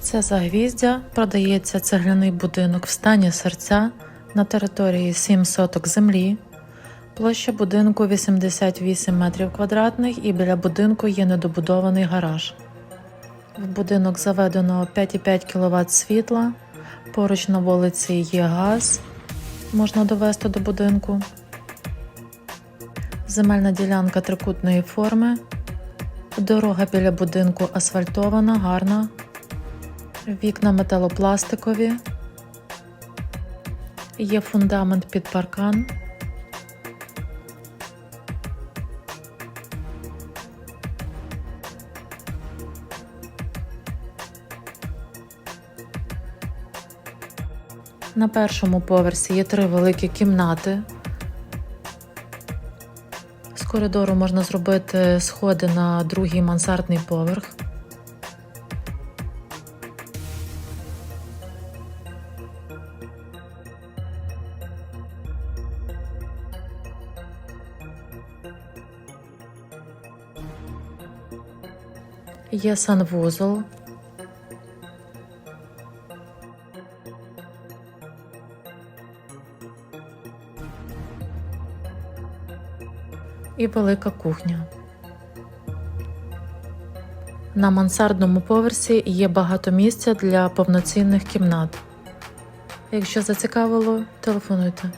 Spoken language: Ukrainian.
Це загвіздя. Продається цегляний будинок в стані серця на території 7 соток землі. Площа будинку 88 метрів квадратних і біля будинку є недобудований гараж. В будинок заведено 5,5 кВт світла. Поруч на вулиці є газ, можна довести до будинку. Земельна ділянка трикутної форми. Дорога біля будинку асфальтована, гарна. Вікна металопластикові. Є фундамент під паркан. На першому поверсі є три великі кімнати. З коридору можна зробити сходи на другий мансардний поверх. Є санвузол. і велика кухня. На мансардному поверсі є багато місця для повноцінних кімнат. Якщо зацікавило, телефонуйте.